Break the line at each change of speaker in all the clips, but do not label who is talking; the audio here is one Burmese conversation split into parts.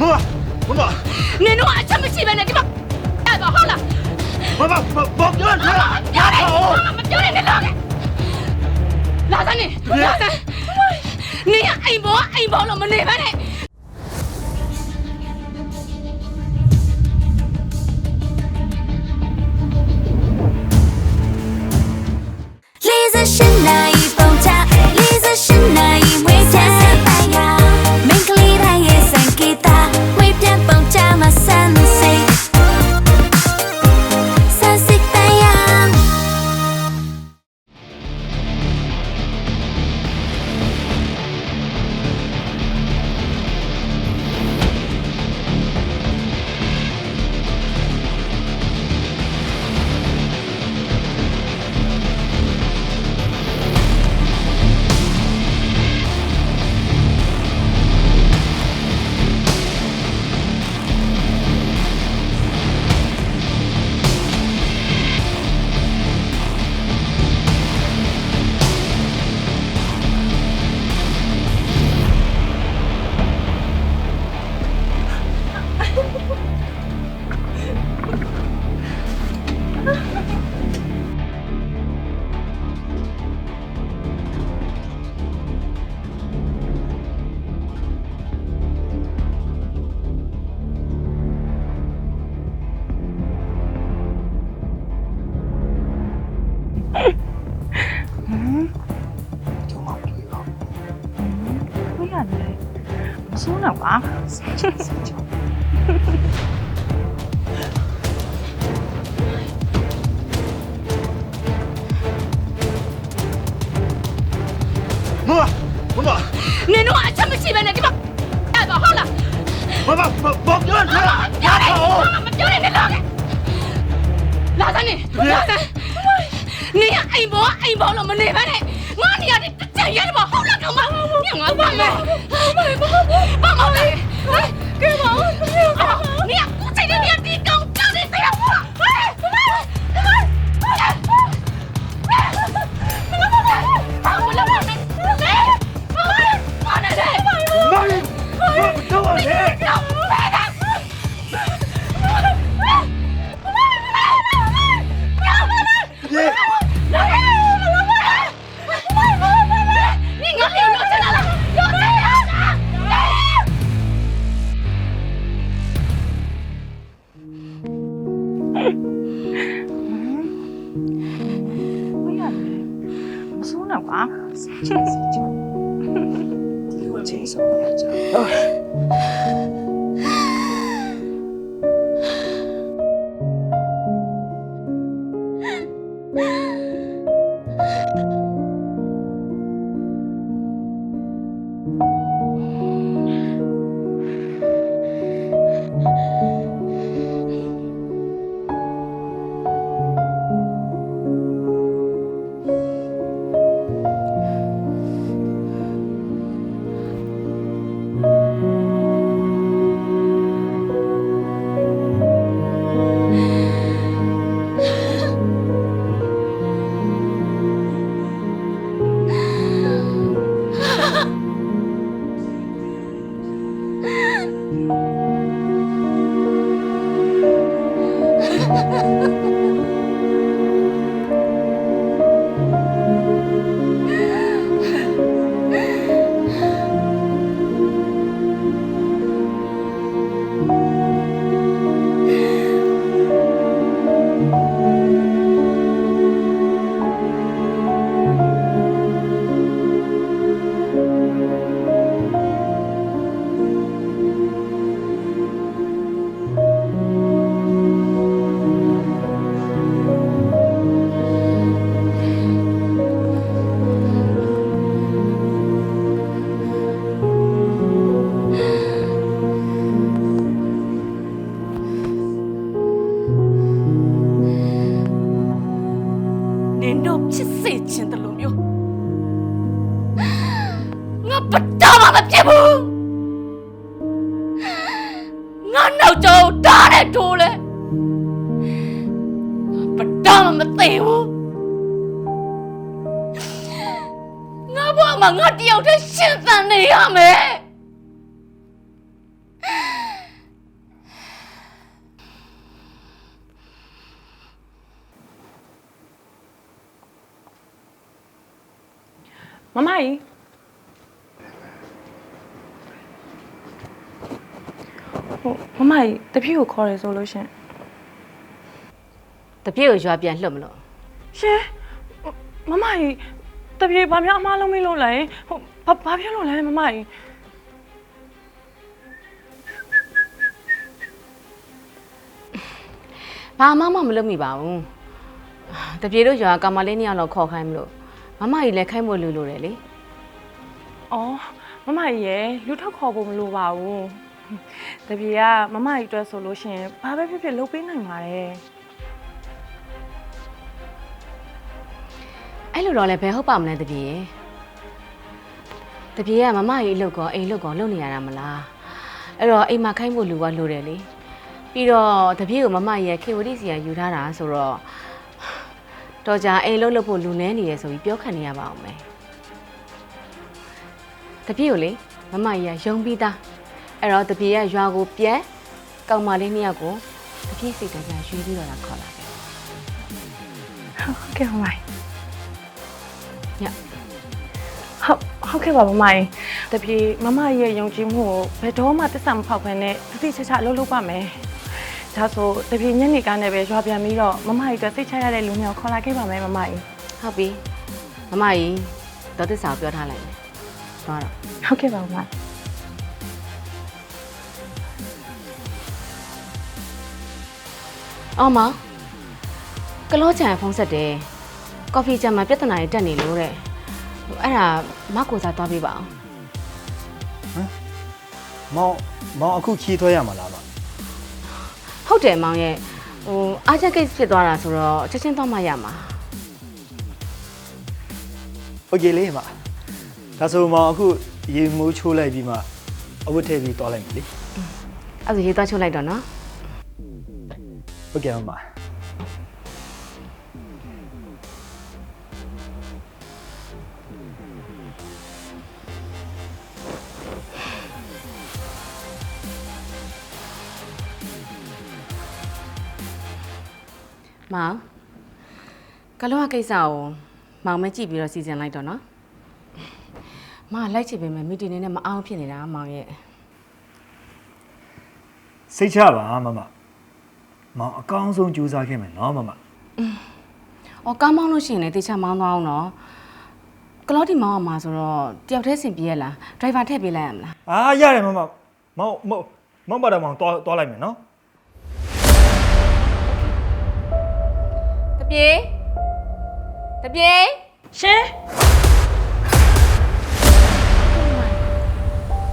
မမမ
နင်တို့အချက်မရှိပဲနဲ့ဒီမှာအဲ့တော့ဟုတ်လား
မမမပြောနေ
ပြောတယ်မပြောနဲ့လည်းလာခဲ့လာစမ်းနေလာစမ်းနင်အိမ်ဘောအိမ်ဘောလို့မနေပါနဲ့
မစိုးတော့ပါမ
မ
မ
နင်တို့အချက်မရှိပဲနဲ့ဒီမှာအဲ့တော့ဟုတ်လား
မမမပြောနေ
ပြောတယ်မပြောနဲ့လည်းလာခဲ့လာစမ်းနေလာစမ်းနင်အိမ်ဘောအိမ်ဘောလို့မနေပါနဲ့ငါနေရာ တစ်ချက်ရဲပါဟုတ်လားကောင်မညငါပါမယ်ပါမလေးကဲပါနင်ကစိတ်နဲ့ဒီကောင်ကြောက်နေစေရ လို့
မျိုးငါ
ပတာမမပြတ်ဘူးငါနောက်ကျောင်းတားတဲ့ထိုးလဲငါပတာမမသိဘူးငါဘဝမှာငါတယောက်တည်းရှင်းသန်နေရမယ်
မမကြီးဟိုမမကြီးတပြည့်ကိုခေါ်ရဲဆိုလို့ရှင်
တပြည့်ကိုရွာပြန်လှုပ်မလို့
ရှင်မမကြီးတပြည့်ဘာများအမားလုံးမလို့လဲဟိုဘာဘာဖြစ်လို့လဲမမကြီး
ဘာမှမမလုပ်မိပါဘူးတပြေတို့ရွာကောင်မလေးနှစ်ယောက်လောက်ခေါ်ခိုင်းမလို့ မမကြီးလည်းခိုင်းဖို့လိုလိုတယ်လေ
အော်မမကြီးရယ်လူထောက်ခေါ်ဖို့မလိုပါဘူးတပြည့်ကမမကြီးအတွက်ဆိုလို့ရှင်ဘာပဲဖြစ်ဖြစ်လုပ်ပေးနိုင်ပါတယ်
အဲ့လိုတော့လည်းဘယ်ဟုတ်ပါမလဲတပြေရဲ့တပြေကမမကြီးအလုပ်ကောအိမ်လုပ်ကောလုပ်နေရတာမလားအဲ့တော့အိမ်မှာခိုင်းဖို့လူကလိုတယ်လေပြီးတော့တပြေကိုမမကြီးရဲ့ခေဝတိစီကယူထားတာဆိုတော့ တော့ကြာအိမ်လုပ်လုပ်ဖို့လူနေနေရဆိုပြီးပြောခံနေရပါအောင်မယ်တပြေကိုလေမမကြီးကယုံပြီးသားအဲ့တော့တပြေကရွာကိုပြန်ကောင်မလေးနှစ်ယောက်ကိုတပြေစိတ်တကြရွှေပြီးတော့လာခေါ်လာတယ်
ဟုတ်ကဲ့မမကြီး
ည
ဟုတ်ဟုတ်ကဲ့ပါမမကြီးတပြေမမကြီးရဲ့ယုံကြည်မှုကိုဘယ်တော့မှတစ္ဆာမဖောက်ဘဲနဲ့တတိချာချာအလုပ်လုပ်ပါမယ် ဒါဆိုတပြေညနေကနဲ့ပဲရွာပြန်ပြီးတော့မမကြီးအတွက်စိတ်ချရတဲ့လူမျိုးခေါ်လာခဲ့ပါမယ်မမကြီး
ဟုတ်ပြီမမကြီးဒေါ်သစ္စာကိုပြောထားလိုက်မယ်သွားတော့
ဟုတ်ကဲ့ပါမမ
အော်မကလောချန်ဖုန်းဆက်တယ်ကော်ဖီချန်မှာပြဿနာတွေတက်နေလို့တဲ့ဟိုအဲ့ဒါမကိုစားသွားပေးပါအောင်
မောင်မောင်အခုခီးထွက်ရမှာလားမ
ဟုတ်တယ်မောင်ရဲ့ဟိုအားချက်ကိစ္စဖြစ်သွားတာဆိုတော့ချက်ချင်းသွားမှရမှာ
โอเคလေးမဒါဆိုမောင်အခုရေမိုးချိုးလိုက်ပြီးမှအဝတ်ထည့်ပြီးသွားလိုက်မယ်လေ
အဲ့ဒါရေးသွားချုပ်လိုက်တော့နော်
ဟုတ်ကဲ့မမ
မောင်ကလောကကိစ္စကိုမောင်မကြည့်ပြီးတော့စီစဉ်လိုက်တော့နော်မလိုက်ချင်ပေမဲ့မီတီနေနဲ့မအောင်ဖြစ်နေတာမောင်ရဲ့
စိတ်ချပါမမမောင်အကောင်းဆုံးကြိုးစားခဲ့မယ်နော်မမ။
အော်ကားမောင်းလို့ရှိရင်လည်းတေချာမောင်းသွားအောင်နော်။ကလော့တီမောင်းအောင်မှာဆိုတော့တယောက်တည်းဆင်ပြေရလား။ဒရိုင်ဘာထည့်ပေးလိုက်ရမလား
အာရတယ်မမမောင်မောင်မောင်ပါတော့မောင်သွားသွားလိုက်မယ်နော်။
ပြေးတပြေး
ရှင်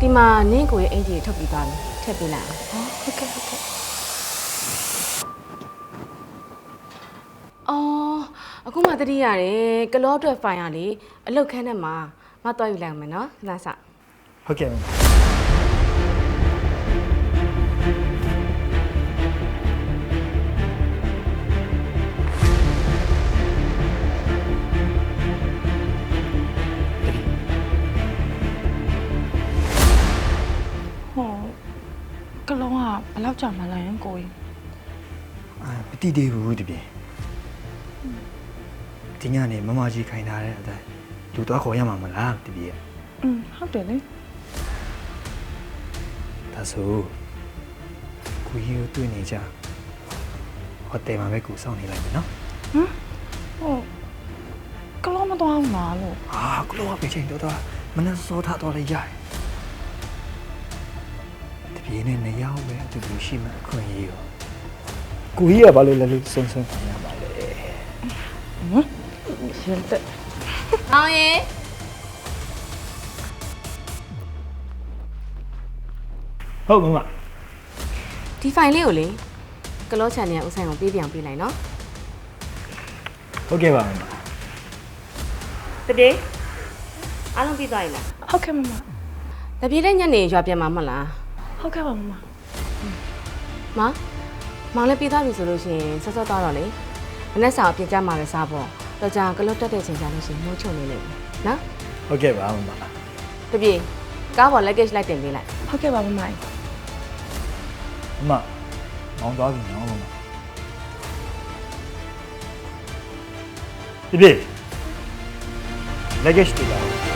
ဒီမှာနင်းကိုရဲ့အင်ဂျီကိုထုတ်ပြီးသွားပြီ။ထည့်ပေးလိုက်အောင်
ဟုတ်ကဲ့ဟုတ်ကဲ့။
အော်အခုမှတတိရတယ်ကလော့အတွက်ဖိုင်ရလေအလုတ်ခန်းထဲမှာမတော်ယူလိုက်အောင်မယ်နော်ခဏစ
ဟုတ်ကဲ့
လောက်ကြာမှလဲကိုကြီး
အာမတိသေးဘူးတပြေဒီညနေမမကြီးခိုင်ထားတဲ့အတိုင်းလူသွားခေါ်ရမှာမလားတပြေ
อืมဟုတ်တယ်လေ
ဒါဆိုကိုကြီးကိုတွေ့နေကြဟိုတယ်မှာပဲကိုစောင့်နေလိုက်မယ်နော်
ဟိုကလုံးမသွားဘူးလားလို့
အာကလောကပဲချိန်တော့တော့မနှစောထားတော့လည်းရတယ် တပြေနဲ့နေရောက်ပဲအတူတူရှိမှအခွင့်အရေးရောကိုကြီးကဘာလို့လဲလို့စုံစုံခံရပါလဲ
ရှင်တက်။
အောင်ရင်
ဟုတ်မမ
ဒီဖိုင်လေးကိုလေကလော့ချန်နဲ့ဥဆိုင်ကိုပေးပြန်ပေးလိုက်နော်
ဟုတ်ကဲ့ပါမမ။
တပြေးအားလုံးပြီးသွားပြီလား
ဟုတ်ကဲ့မမ။
တပြေးတဲ့ညနေရွာပြန်မှာမဟုတ်လား
ဟုတ်ကဲ့ပါမမ။
မမောင်လည်းပြီးသွားပြီဆိုလို့ရှိရင်စောစောသွားတော့လေ။မနေ့စာအပြစ်ကြမှာပဲစားဖို့။တော့ကြာကလော့တက်တဲ့ချိန်ကြလို့ရှိရင်မိုးချုံနေလိမ့်မယ်။နော်
ဟုတ်ကဲ့ပါမမ။
တပြေးကားပေါ် luggage လိုက်တင်ပေးလိုက်
ဟုတ်ကဲ့ပါမမ
မမမောင်းသွားပြီနော်မမဒီပြေ luggage တွေပါ